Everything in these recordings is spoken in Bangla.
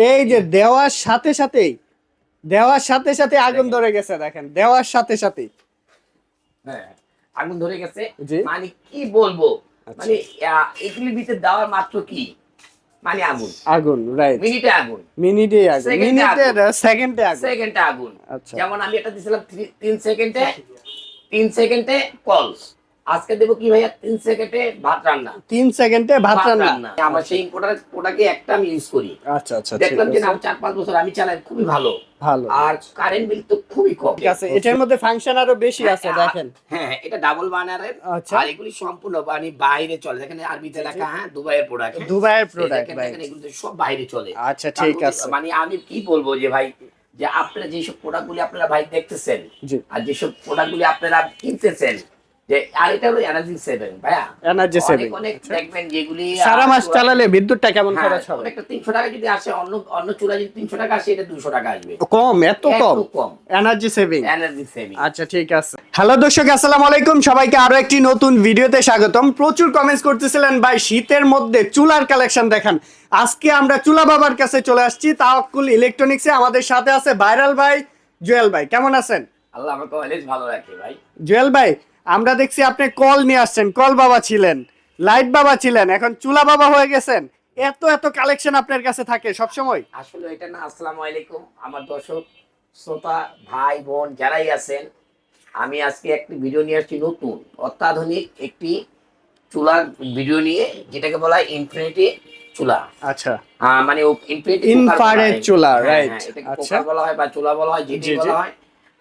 এই যে দেওয়ার সাথে সাথেই দেওয়ার সাথে সাথে আগুন ধরে গেছে দেখেন। দেওয়ার সাথে সাথে হ্যাঁ আগুন ধরে গেছে। মানে কি বলব? আচ্ছা। মানে এগুলির ভিতরে দেওয়ার মাত্র কি? মানে আগুন। আগুন রাইট মিনিটে আগুন। মিনিটে আগুন। মিনিটে সেকেন্ডে আগুন। সেকেন্ডে আগুন। আচ্ছা। যেমন আমি এটা দিছিলাম থ্রি- তিন সেকেন্ডে তিন সেকেন্ডে কলস আজকে দেবো কি ভাইয়া? তিন সেকেন্ডে ভাত রান্না। তিন সেকেন্ডে ভাত রান্না। আমার সেই প্রোডাক্ট প্রোডাক্টে একটা আমি ইউজ করি। আচ্ছা আচ্ছা দেখলাম যে না চার পাঁচ বছর আমি চালাই খুবই ভালো। ভালো। আর কারেন্ট বিল তো খুবই কম। ঠিক আছে এটার মধ্যে ফাংশন আরও বেশি আছে দেখেন। হ্যাঁ হ্যাঁ, এটা ডাবল বানারের আচ্ছা। আর এগুলি সম্পূর্ণ মানে বাইরে চলে। দেখেন আরবিতে লেখা হ্যাঁ দুবাইয়ের প্রোডাক্ট দুবাইয়ের প্রোডাক্ট এগুলো সব বাইরে চলে। আচ্ছা ঠিক আছে। মানে আমি কি বলব যে ভাই যে আপনারা যেসব প্রোডাক্ট গুলি আপনারা ভাই দেখতেছেন আর যেসব প্রোডাক্ট গুলি আপনারা কিনতেছেন যে আর এটা হলো এনার্জি সেভেন ভাইয়া। এনার্জি সেভিং অনেক দেখবেন যেগুলি সারা মাস চালালে বিদ্যুৎটা কেমন খরচ হবে? অনেকটা তিনশো টাকা যদি আসে অন্য অন্য চুলা যদি তিনশো টাকা আসে এটা দুশো টাকা আসবে। কম এত কম? কম। এনার্জি সেভিং এনার্জি সেভিং আচ্ছা ঠিক আছে। হ্যালো দর্শক আসসালামু আলাইকুম। সবাইকে আরও একটি নতুন ভিডিওতে স্বাগতম। প্রচুর কমেন্টস করতেছিলেন ভাই শীতের মধ্যে চুলার কালেকশন দেখান। আজকে আমরা চুলা বাবার কাছে চলে আসছি। তাওয়াক্কুল ইলেকট্রনিক্সে আমাদের সাথে আছে ভাইরাল ভাই জুয়েল ভাই। কেমন আছেন? আল্লাহ আমাকে ভালো রাখে ভাই। জুয়েল ভাই আমরা দেখছি আপনি কল নিয়ে আসছেন কল বাবা ছিলেন লাইট বাবা ছিলেন এখন চুলা বাবা হয়ে গেছেন এত এত কালেকশন আপনার কাছে থাকে সব সময় আসলে এটা না আসসালামু আলাইকুম আমার দর্শক শ্রোতা ভাই বোন যারাই আছেন আমি আজকে একটি ভিডিও নিয়ে আসছি নতুন অত্যাধুনিক একটি চুলার ভিডিও নিয়ে যেটাকে বলা হয় ইনফিনিটি চুলা আচ্ছা আহ, মানে ইনফিনিটি Infrared চুলা, right. আচ্ছা। আচ্ছা বলা হয় বা চুলা বলা হয় যেটি। বলা হয়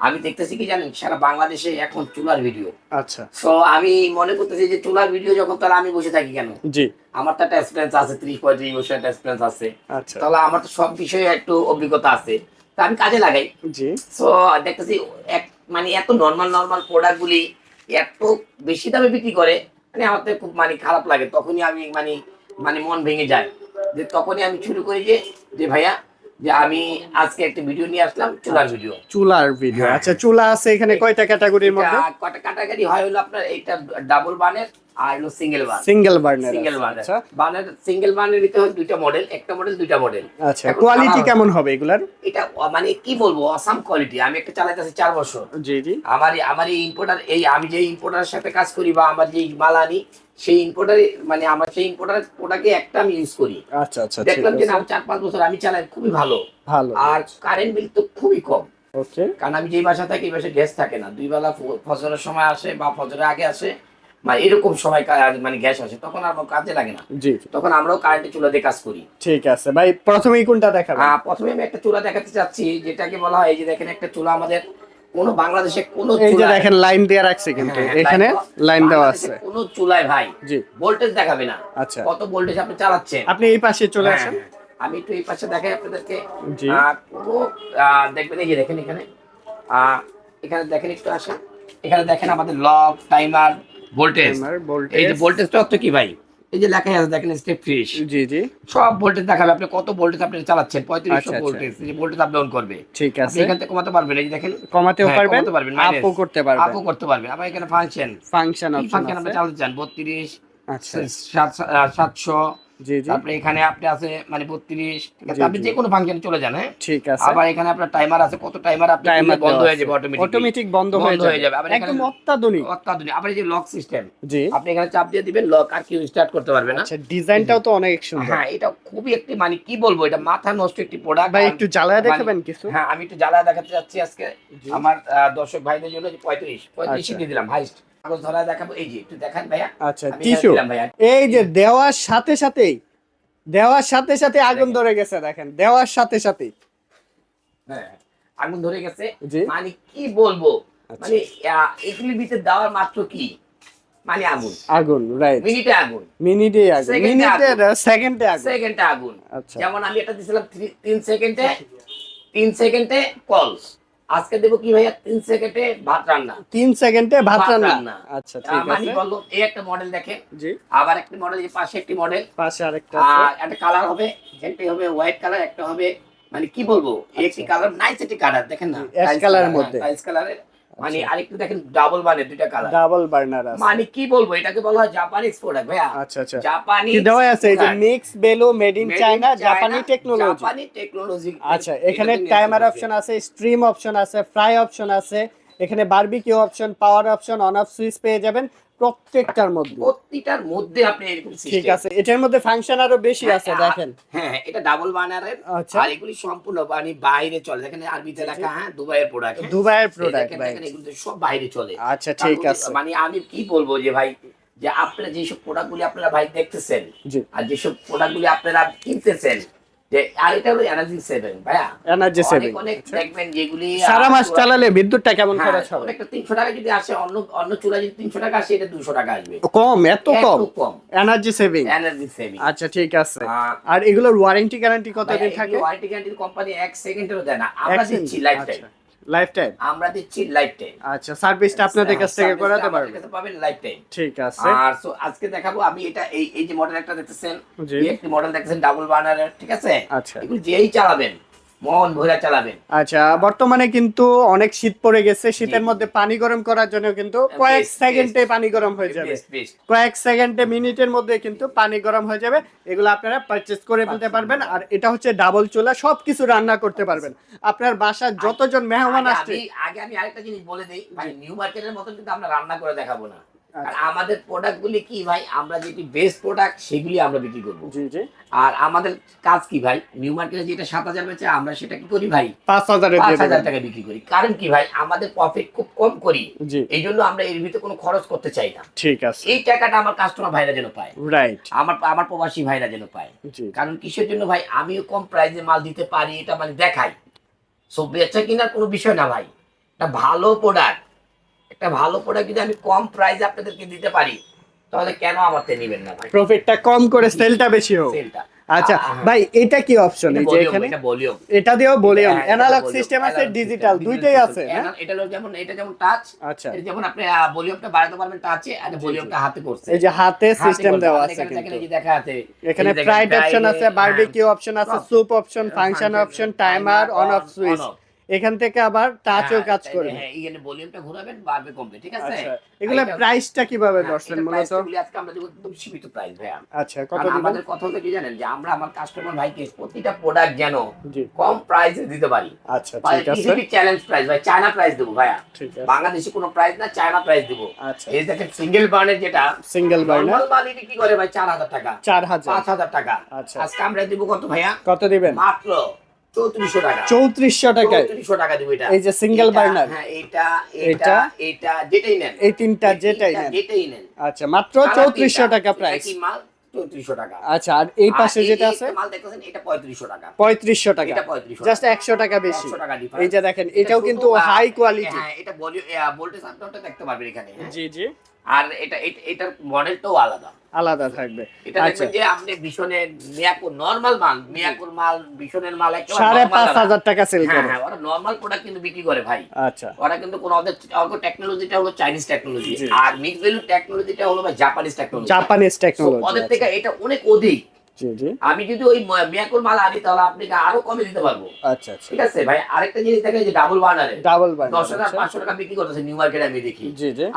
আমি দেখতেছি কি জানেন সারা বাংলাদেশে এখন চুলার ভিডিও আচ্ছা। সো আমি মনে করতেছি যে চুলার ভিডিও যখন তাহলে আমি বসে থাকি কেন? জি। আমার তো একটা এক্সপিরিয়েন্স আছে ত্রিশ পঁয়ত্রিশ বছর একটা এক্সপিরিয়েন্স আছে। আচ্ছা। তাহলে আমার তো সব বিষয়ে একটু অভিজ্ঞতা আছে। তা আমি কাজে লাগাই। জি। সো দেখতেছি এক মানে এত নর্মাল নর্মাল প্রোডাক্ট গুলি এত বেশি দামে বিক্রি করে মানে আমার তো খুব মানে খারাপ লাগে। তখনই আমি মানে মানে মন ভেঙে যায়। যে তখনই আমি শুরু করি যে যে ভাইয়া যে আমি আজকে একটা ভিডিও নিয়ে আসলাম চুলার ভিডিও চুলার ভিডিও হ্যাঁ। আচ্ছা চুলা আছে এখানে কয়টা ক্যাটাগরির মধ্যে কয়টা ক্যাটাগরি হয় হলো আপনার এইটা ডাবল বানের আর হলো সিঙ্গেল বান সিঙ্গেল বার্নার সিঙ্গেল আচ্ছা। বানের সিঙ্গেল বানের নিতে হয় দুইটা মডেল একটা মডেল দুইটা মডেল আচ্ছা কোয়ালিটি কেমন হবে এগুলার? এটা মানে কি বলব অসাম কোয়ালিটি আমি একটা চালাইতেছি চার বছর। জি জি। আমার আমার এই ইম্পোর্টার এই আমি যে ইম্পোর্টারের সাথে কাজ করি বা আমার যে মাল আনি সেই ইম্পোর্টারে মানে আমার সেই ইম্পোর্টার প্রোডাক্টে একটা আমি ইউজ করি। আচ্ছা আচ্ছা দেখলাম যে আছে। না চার পাঁচ বছর আমি চালাই খুবই ভালো। ভালো। আর কারেন্ট বিল তো খুবই কম। ওকে কারণ আমি যেই বাসা থাকি এই বাসায় গ্যাস থাকে না। দুই বেলা ফজরের সময় আসে বা ফজরের আগে আসে মানে এরকম সময় মানে গ্যাস আসে তখন আর কাজে লাগে না। জি। তখন আমরাও কারেন্টের চুলা দিয়ে কাজ করি। ঠিক আছে ভাই প্রথমেই কোনটা দেখাবেন? আহ, প্রথমে আমি একটা চুলা দেখাতে চাচ্ছি যেটাকে বলা হয় এই যে দেখেন একটা চুলা আমাদের কোনো বাংলাদেশে কোনো এই যে দেখেন লাইন দেওয়া রাখছে কিন্তু হ্যাঁ, এখানে লাইন দেওয়া আছে। কোনো চুলায় ভাই জি। ভোল্টেজ দেখাবে না। আচ্ছা। কত ভোল্টেজ আপনি চালাচ্ছেন? আপনি এই পাশে চলে হ্যাঁ, আসেন। হ্যাঁ। আমি একটু এই পাশে দেখাই আপনাদেরকে। জি। আহ, দেখবেন এই যে দেখেন এখানে। এখানে দেখেন একটু আসেন। এখানে দেখেন আমাদের লক টাইমার ভোল্টেজ। এই। যে ভোল্টেজটা অর্থ কি ভাই? এই যে লেখাই আছে দেখেন স্টেপ ফিশ জি জি। সব ভোল্টেজ দেখাবে আপনি কত ভোল্টেজ আপনি চালাচ্ছেন? আচ্ছা, পঁয়ত্রিশশো আচ্ছা। ভোল্টেজ যে ভোল্টেজ আপ ডাউন করবে। ঠিক আছে। এখান থেকে কমাতে পারবেন এই দেখেন। কমাতেও হ্যাঁ, পারবেন কমাতে পারবেন, আপও করতে পারবেন। আপও করতে পারবেন। আবার এখানে ফাংশন ফাংশন ফাংশন আপনি চালাতে চান? বত্রিশ আচ্ছা। সাতশো তারপরে এখানে আপনি আছে মানে বত্রিশ আপনি যে কোনো ফাংশন চলে যান হ্যাঁ? ঠিক আছে। আবার এখানে আপনার টাইমার আছে কত টাইমার আপনি বন্ধ হয়ে যাবে অটোমেটিক অটোমেটিক বন্ধ হয়ে যাবে। আবার একদম অত্যাধুনিক। অত্যাধুনিক। আবার এই যে লক সিস্টেম জি। আপনি এখানে চাপ দিয়ে দিবেন লক আর কেউ স্টার্ট করতে পারবে না। আচ্ছা ডিজাইনটাও তো অনেক সুন্দর। হ্যাঁ এটা খুবই একটি মানে কি বলব এটা মাথা নষ্ট একটি প্রোডাক্ট ভাই একটু জ্বালায় দেখাবেন কিছু? হ্যাঁ আমি একটু জ্বালা দেখাতে যাচ্ছি আজকে। আমার দর্শক ভাইদের জন্য যে পঁয়ত্রিশ পঁয়ত্রিশ আচ্ছা। দিয়ে দিলাম হাইস্ট কাগজ ধরা দেখাবো। এই যে একটু দেখান ভাইয়া। আচ্ছা টিস্যু এই যে দেওয়ার সাথে সাথেই দেওয়ার সাথে সাথে আগুন ধরে গেছে দেখেন। দেওয়ার সাথে সাথে হ্যাঁ আগুন ধরে গেছে। মানে কি বলব? আচ্ছা। মানে এগুলির ভিতরে দেওয়ার মাত্র কি? মানে আগুন। আগুন রাইট মিনিটে আগুন। মিনিটে আগুন। মিনিটে সেকেন্ডে আগুন। সেকেন্ডে আগুন। আচ্ছা। যেমন আমি এটা দিছিলাম থ্রি- তিন সেকেন্ডে তিন সেকেন্ডে কলস আজকে দেবো কি ভাইয়া? তিন সেকেন্ডে ভাত রান্না। তিন সেকেন্ডে ভাত রান্না। আচ্ছা ঠিক আছে। মানে বলল এই একটা মডেল দেখে। জি। আবার একটা মডেল এই পাশে একটি মডেল পাশে আরেকটা আছে। আর একটা কালার হবে একটি হবে হোয়াইট কালার একটা হবে মানে কি বলব? একটি কালার নাইস একটি কালার দেখেন না? Ash কালারের এর মধ্যে। টাইলস কালারের মানে আচ্ছা। আরেকটু দেখেন ডাবল মানে দুইটা কালার ডাবল বার্নার আছে। মানে কি বলব এটাকে বলা হয় জাপানিজ প্রোডাক্ট ভাইয়া। আচ্ছা আচ্ছা। জাপানি কি দেওয়া আছে এই যে mix below made in China জাপানি টেকনোলজি জাপানি টেকনোলজি আচ্ছা এখানে টাইমার অপশন আছে স্ট্রিম অপশন আছে ফ্রাই অপশন আছে এখানে barbecue option power option on off switch পেয়ে যাবেন প্রত্যেকটার মধ্যে। প্রতিটার মধ্যে আপনি এরকম ঠিক আছে এটার মধ্যে ফাংশন আরও বেশি আছে হ্যাঁ, দেখেন। হ্যাঁ হ্যাঁ, এটা ডাবল বানারের আচ্ছা। আর এগুলি সম্পূর্ণ মানে বাইরে চলে। দেখেন আরবিতে লেখা হ্যাঁ দুবাইয়ের প্রোডাক্ট দুবাইয়ের প্রোডাক্ট ভাই এগুলো সব বাইরে চলে। আচ্ছা ঠিক আছে। মানে আমি কি বলব যে ভাই যে আপনারা যেসব প্রোডাক্ট গুলি আপনারা ভাই দেখতেছেন আর যেসব প্রোডাক্ট গুলি আপনারা কিনতেছেন যে আর এটা হলো এনার্জি সেভেন ভাইয়া। এনার্জি সেভিং অনেক দেখবেন যেগুলি সারা মাস চালালে বিদ্যুৎটা কেমন হ্যাঁ, খরচ হবে? টাকা যদি আসে অন্য অন্য চুলা যদি তিনশো টাকা আসে এটা টাকা আসবে। কম এত কম? কম। এনার্জি সেভিং এনার্জি সেভিং আচ্ছা ঠিক আছে। আর এগুলোর ওয়ারেন্টি গ্যারান্টি কতদিন থাকে? ওয়ারেন্টি গ্যারান্টি কোম্পানি এক সেকেন্ডেরও দেয় না। আমরা দিচ্ছি লাইফ টাইম লাইফ টাইম আমরা দিচ্ছি লাইফ টাইম আচ্ছা সার্ভিসটা আপনাদের কাছ থেকে করাতে পারবেন। পাবেন লাইফ টাইম ঠিক আছে। আর সো আজকে দেখাবো আমি এটা এই এই যে মডেল একটা দেখতেছেন এই একটি মডেল দেখতেছেন ডাবল বার্নারের ঠিক আছে? আচ্ছা। এগুলো যেই চালাবেন মন ভরে চালাবেন। আচ্ছা বর্তমানে কিন্তু অনেক শীত পড়ে গেছে শীতের মধ্যে পানি গরম করার জন্য কিন্তু কয়েক সেকেন্ডে পানি গরম হয়ে যাবে। কয়েক সেকেন্ডে মিনিটের মধ্যে কিন্তু পানি গরম হয়ে যাবে। এগুলো আপনারা পারচেজ করে ফেলতে পারবেন। আর এটা হচ্ছে ডাবল চুলা সবকিছু রান্না করতে পারবেন। আপনার বাসার যতজন মেহমান আসছে আগে আমি আরেকটা জিনিস বলে দিই নিউ মার্কেটের মতন কিন্তু আমরা রান্না করে দেখাবো না। আমাদের প্রোডাক্ট গুলি কি ভাই? আমরা যেটি বেস্ট প্রোডাক্ট সেগুলি আমরা বিক্রি করব। আর আমাদের কাজ কি ভাই? নিউ মার্কেটে যেটা সাত হাজার বেচে আমরা সেটা কি করি ভাই? পাঁচ হাজারে পাঁচ হাজার টাকা বিক্রি করি। কারণ কি ভাই? আমাদের প্রফিট খুব কম করি। এই জন্য আমরা এর ভিতরে কোনো খরচ করতে চাই না। ঠিক আছে। এই টাকাটা আমার কাস্টমার ভাইরা যেন পায়। রাইট আমার আমার প্রবাসী ভাইরা যেন পায়। কারণ কিসের জন্য ভাই? আমিও কম প্রাইসে মাল দিতে পারি এটা মানে দেখাই। সো বেচা কিনার কোনো বিষয় না ভাই। একটা ভালো প্রোডাক্ট একটা ভালো প্রোডাক্ট যদি আমি কম প্রাইসে আপনাদেরকে দিতে পারি তাহলে কেন আমার থেকে নেবেন না ভাই? প্রফিটটা কম করে সেলটা বেশি হোক। সেলটা আচ্ছা ভাই এটা কি অপশন এই যে এখানে? এটা ভলিউম এটা বলিউম হ্যাঁ, অ্যানালগ সিস্টেম আছে ডিজিটাল দুইটাই আছে এটা হলো যেমন এটা যেমন টাচ আচ্ছা। যেমন আপনি ভলিউমটা বাড়াতে পারবেন টাচে আর ভলিউমটা হাতে করছে। এই যে হাতে সিস্টেম দেওয়া আছে এখানে কিন্তু। এই দেখা আছে এখানে ফ্রাইড অপশন আছে বারবিকিউ অপশন আছে। Soup option function option timer on off switch. এখান থেকে আবার টাচও হ্যাঁ, কাজ করবে। হ্যাঁ, এখানে ভলিউমটা ঘোরাবেন বাড়বে কমবে ঠিক আছে? আচ্ছা এগুলা প্রাইসটা কীভাবে হ্যাঁ, দর্শন মূলত? আজকে আমরা দেবো একদম সীমিত প্রাইস ভাইয়া। আচ্ছা কত আমাদের কথা হলো কি জানেন যে আমরা আমার কাস্টমার ভাইকে প্রতিটা প্রোডাক্ট যেন কম প্রাইসে দিতে পারি। আচ্ছা ঠিক আছে। চ্যালেঞ্জ প্রাইস ভাই চায়না প্রাইস দেবো ভাইয়া। ঠিক আছে। বাংলাদেশে কোনো প্রাইস না চায়না প্রাইস দেবো। আচ্ছা। এই দেখেন সিঙ্গেল বার্নের যেটা সিঙ্গেল বার্নার নর্মাল মালি কি করে ভাই চার হাজার টাকা। চার হাজার। পাঁচ হাজার টাকা। আচ্ছা। আজকে আমরা দিব কত ভাইয়া? কত দিবেন? মাত্র চৌত্রিশশো টাকা। চৌত্রিশশো টাকায়। চৌত্রিশশো টাকা দিব এটা। এই যে single এটা, হ্যাঁ এটা এটা, এটা। এটা যেটাই নেন। এই তিনটা যেটাই নেন। যেটাই নেন। আচ্ছা মাত্র চৌত্রিশশো টাকা প্রাইস মাল চৌত্রিশশো টাকা। আচ্ছা আর এই পাশে যেটা আছে? মাল দেখতেছেন এটা পঁয়ত্রিশশো টাকা। পঁয়ত্রিশশো টাকা। এটা পঁয়ত্রিশশো জাস্ট একশো টাকা বেশি। টাকা। এই যে দেখেন এটাও কিন্তু হাই কোয়ালিটি হ্যাঁ এটা ভোল্টেজ আপডাউনটা দেখতে পারবেন এখানে হ্যাঁ। জি জি। আর এটা- এটার মডেলটাও আলাদা। আলাদা থাকবে। আচ্ছা। যে আপনি ভীষণের মিয়াকুর নর্মাল মাল মিয়াকুর মাল ভীষণের মাল একেবারে সাড়ে পাঁচ হাজার টাকা সেল হ্যাঁ করে। হ্যাঁ ওরা নর্মাল প্রোডাক্ট কিন্তু বিক্রি করে ভাই। আচ্ছা। ওরা কিন্তু কোন ওদের ওদের টেকনোলজিটা হলো চাইনিজ টেকনোলজি আর মিক্স ভ্যালু টেকনোলজিটা হলো ভাই জাপানিজ টেকনোলজি জাপানিজ ওদের থেকে এটা অনেক অধিক। আমি যদি ওই মিয়াকুর মাল আনি তাহলে আপনাকে আরও কমে দিতে পারব। আচ্ছা আচ্ছা। ঠিক আছে ভাই? আরেকটা জিনিস দেখেন যে ডাবল বার্নারে ডাবল দশ হাজার পাঁচশো টাকা বিক্রি করতেছে নিউ মার্কেটে আমি দেখি।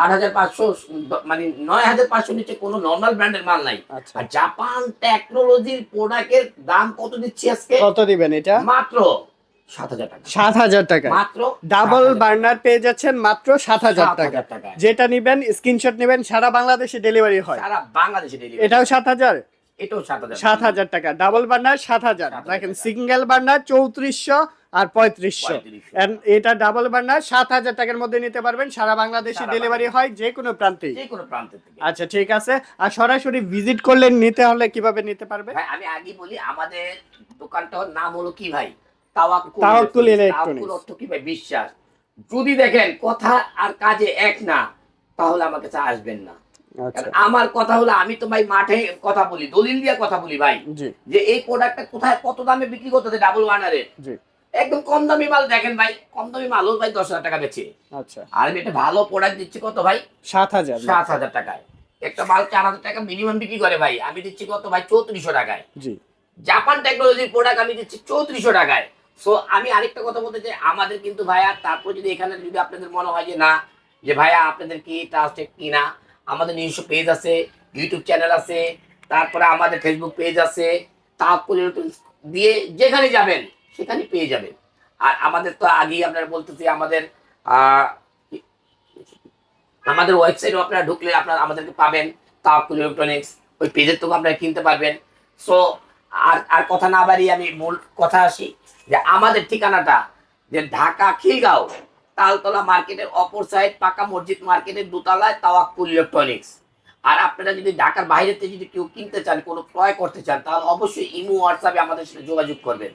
আট হাজার পাঁচশো মানে নয় হাজার পাঁচশো নিচে কোনো নর্মাল ব্র্যান্ডের মাল নাই। আচ্ছা। আর জাপান টেকনোলজির প্রোডাক্টের দাম কত দিচ্ছি আজকে? কত দিবেন এটা? মাত্র সাত হাজার টাকা। সাত হাজার টাকা। মাত্র ডাবল বার্নার পেয়ে যাচ্ছেন মাত্র সাত হাজার টাকা। যেটা নিবেন স্ক্রিনশট নিবেন সারা বাংলাদেশে ডেলিভারি হয়। সারা বাংলাদেশে ডেলিভারি এটাও সাত হাজার? এটাও সাত হাজার টাকা। ডাবল বার্নার সাত হাজার। দেখেন সিঙ্গেল বার্নার চৌত্রিশশো আর পঁয়ত্রিশশো। এটা ডাবল বার্নার সাত হাজার টাকার মধ্যে নিতে পারবেন। সারা বাংলাদেশে ডেলিভারি হয় যে কোনো প্রান্তেই। যে কোনো প্রান্ত আচ্ছা ঠিক আছে। আর সরাসরি ভিজিট করলে নিতে হলে কীভাবে নিতে পারবে? আমি আগে বলি আমাদের দোকানটার নাম হলো কি ভাই? তাওয়াক্কুল ইলেকট্রনিক্স। অর্থ কি ভাই? বিশ্বাস। যদি দেখেন কথা আর কাজে এক না তাহলে আমার কাছে আসবেন না। আমার কথা হলো আমি তো ভাই মাঠে কথা বলি দলিল দিয়ে কথা বলি ভাই। যে এই প্রোডাক্টটা কোথায় কত দামে বিক্রি করতেছে ডাবল ওয়ানারের জি। একদম কম দামি মাল দেখেন ভাই কম দামি মাল হলো ভাই দশ হাজার টাকা বেচে। আচ্ছা। আর আমি একটা ভালো প্রোডাক্ট দিচ্ছি কত ভাই? সাত হাজার সাত হাজার টাকায়। একটা মাল চার হাজার টাকা মিনিমাম বিক্রি করে ভাই আমি দিচ্ছি কত ভাই? চৌত্রিশশো টাকায়। জি। জাপান টেকনোলজির প্রোডাক্ট আমি দিচ্ছি চৌত্রিশশো টাকায়। সো আমি আরেকটা কথা বলতে চাই আমাদের কিন্তু ভাইয়া তারপর যদি এখানে যদি আপনাদের মনে হয় যে না যে ভাইয়া আপনাদের কি ট্রাস্টেড কি না আমাদের নিজস্ব পেজ আছে ইউটিউব চ্যানেল আছে, তারপরে আমাদের ফেসবুক পেজ আছে ইলেকট্রনিক্স দিয়ে যেখানে যাবেন, সেখানে পেয়ে যাবেন। আর আমাদের তো আগেই আপনারা বলতেছি, আমাদের আমাদের ওয়েবসাইটও আপনারা ঢুকলে আপনারা আমাদেরকে পাবেন তাকুল ইলেকট্রনিক্স ওই পেজের থেকে আপনারা কিনতে পারবেন। সো আর আর কথা না বাড়িয়ে আমি মূল কথা আসি, যে আমাদের ঠিকানাটা যে ঢাকা খিলগাঁও তালতলা মার্কেটের অপর সাইড পাকা মসজিদ মার্কেটের দোতলায় তাওয়াক্কুল ইলেকট্রনিক্স। আর আপনারা যদি ঢাকার বাইরেতে যদি কেউ কিনতে চান, কোনো ক্রয় করতে চান, তাহলে অবশ্যই ইমো, হোয়াটসঅ্যাপে আমাদের সাথে যোগাযোগ করবেন।